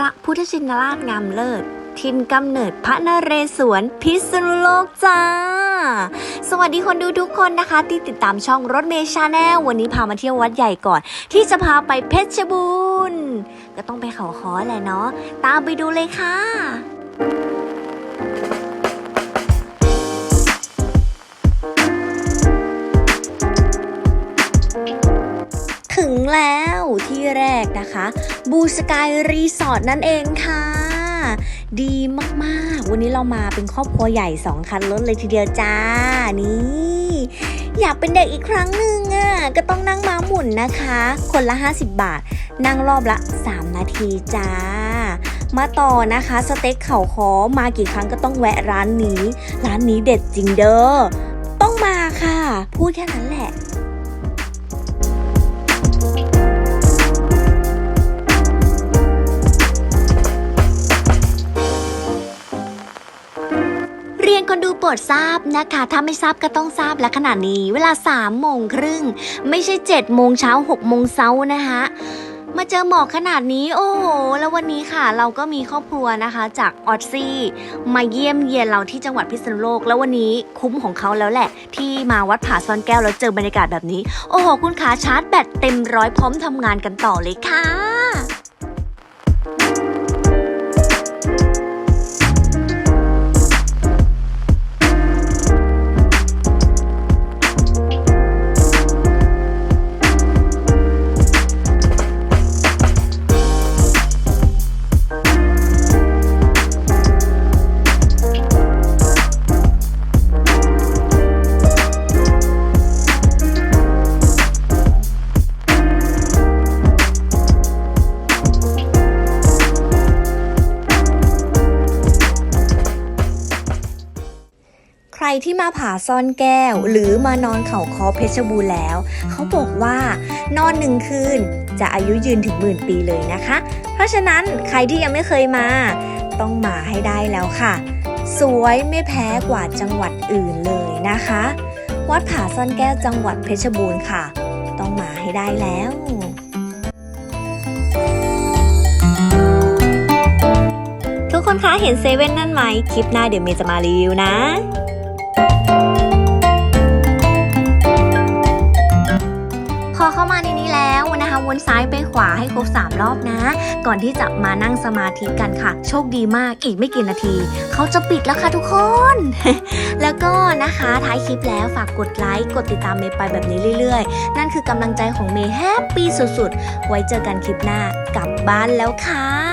ระพุทธชินราชงามเลิศทินกำเนิดพระนเรศวรพิษณุโลกจ้า สวัสดีคนดูทุกคนนะคะ ที่ติดตามช่องรถเมย์ชาแนลวันนี้พามาเที่ยววัดใหญ่ก่อน ที่จะพาไปเพชรบูรณ์ก็ต้องไปเขาคอแหละเนาะตามไปดูเลยค่ะถึงแล้ว ที่แรกนะคะบูสกายรีสอร์ทนั่นเองค่ะ ดีมากๆ วันนี้เรามาเป็นครอบครัวใหญ่ 2 คันรถเลยทีเดียวจ้า นี่ อยากเป็นเด็กอีกครั้งหนึ่งอะก็ต้องนั่งม้าหมุนนะคะ คนละ 50 บาท นั่งรอบละ 3 นาทีจ้ามาต่อนะคะสเต็กเข่าคอมากี่ครั้งก็ต้องแวะร้านนี้ ร้านนี้เด็ดจริงเด้อต้องมาค่ะ พูดแค่นั้นแหละ คนดูโปรดทราบนะคะ ถ้าไม่ทราบก็ต้องทราบและขนาดนี้ เวลา3โมงครึ่ง ไม่ใช่7โมงเช้า6โมงเช้านะคะมาเจอหมอกขนาดนี้โอ้โห แล้ววันนี้ค่ะ เราก็มีครอบครัวนะคะจากออซซี่ มาเยี่ยมเยียนเราที่จังหวัดพิษณุโลก แล้ววันนี้คุ้มของเขาแล้วแหละ ที่มาวัดผาซ่อนแก้วแล้วเจอบรรยากาศแบบนี้ โอ้โห คุณขาชาร์จแบตเต็มร้อยพร้อมทำงานกันต่อเลยค่ะ รที่มาผาซ่อนแก้ว หรือมานอนเขาคอเพชรบูรณ์แล้ว เขาบอกว่านอนหนึ่งคืน จะอายุยืนถึงหมื่นปีเลยนะคะ เพราะฉะนั้นใครที่ยังไม่เคยมา ต้องมาให้ได้แล้วค่ะ สวยไม่แพ้กว่าจังหวัดอื่นเลยนะคะ วัดผาซ่อนแก้วจังหวัดเพชรบูรณ์ค่ะ ต้องมาให้ได้แล้วทุกคนคะเห็นเซเว่นนั่นไหม คลิปหน้าเดี๋ยวเมย์จะมารีวิวนะ เข้ามาในนี้แล้วนะคะวนซ้ายไปขวาให้ครบ 3 รอบนะ ก่อนที่จะมานั่งสมาธิกันค่ะ โชคดีมากอีกไม่กี่นาที เขาจะปิดแล้วค่ะทุกคน แล้วก็นะคะท้ายคลิปแล้วฝากกดไลค์กดติดตามเมย์ไปแบบนี้เรื่อยๆ นั่นคือกำลังใจของเมย์แฮปปี้สุดๆ ไว้เจอกันคลิปหน้ากลับบ้านแล้วค่ะ